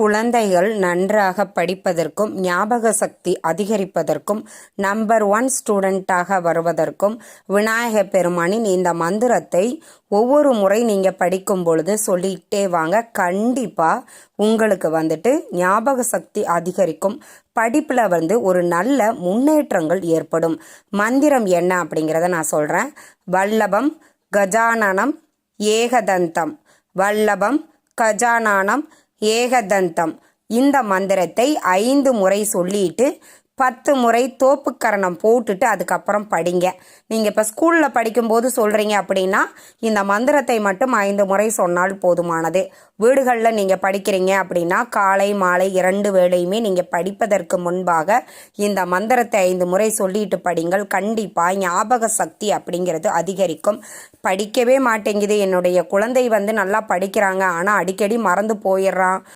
குழந்தைகள் நன்றாக படிப்பதற்கும் ஞாபக சக்தி அதிகரிப்பதற்கும் நம்பர் ஒன் ஸ்டூடெண்ட்டாக வருவதற்கும் விநாயக பெருமானின் இந்த மந்திரத்தை ஒவ்வொரு முறை நீங்கள் படிக்கும் பொழுது சொல்லிக்கிட்டே வாங்க. கண்டிப்பாக உங்களுக்கு வந்துட்டு ஞாபக சக்தி அதிகரிக்கும். படிப்பில் வந்து ஒரு நல்ல முன்னேற்றங்கள் ஏற்படும். மந்திரம் என்ன அப்படிங்கிறத நான் சொல்கிறேன் வல்லபம் கஜானனம் ஏகதந்தம். வல்லபம் கஜானானம் ஏகதந்தம். இந்த மந்திரத்தை ஐந்து முறை சொல்லிட்டு பத்து முறை தோப்புக்கரணம் போட்டுட்டு அதுக்கப்புறம் படிங்க. நீங்கள் இப்போ ஸ்கூலில் படிக்கும்போது சொல்கிறீங்க அப்படின்னா இந்த மந்திரத்தை மட்டும் ஐந்து முறை சொன்னால் போதுமானது. வீடுகளில் நீங்கள் படிக்கிறீங்க அப்படின்னா காலை மாலை இரண்டு வேளையுமே நீங்கள் படிப்பதற்கு முன்பாக இந்த மந்திரத்தை ஐந்து முறை சொல்லிட்டு படிங்கள். கண்டிப்பாக ஞாபக சக்தி அப்படிங்கிறது அதிகரிக்கும். படிக்கவே மாட்டேங்குது. என்னுடைய குழந்தை வந்து நல்லா படிக்கிறாங்க. ஆனால் அடிக்கடி மறந்து போயிடுறான்.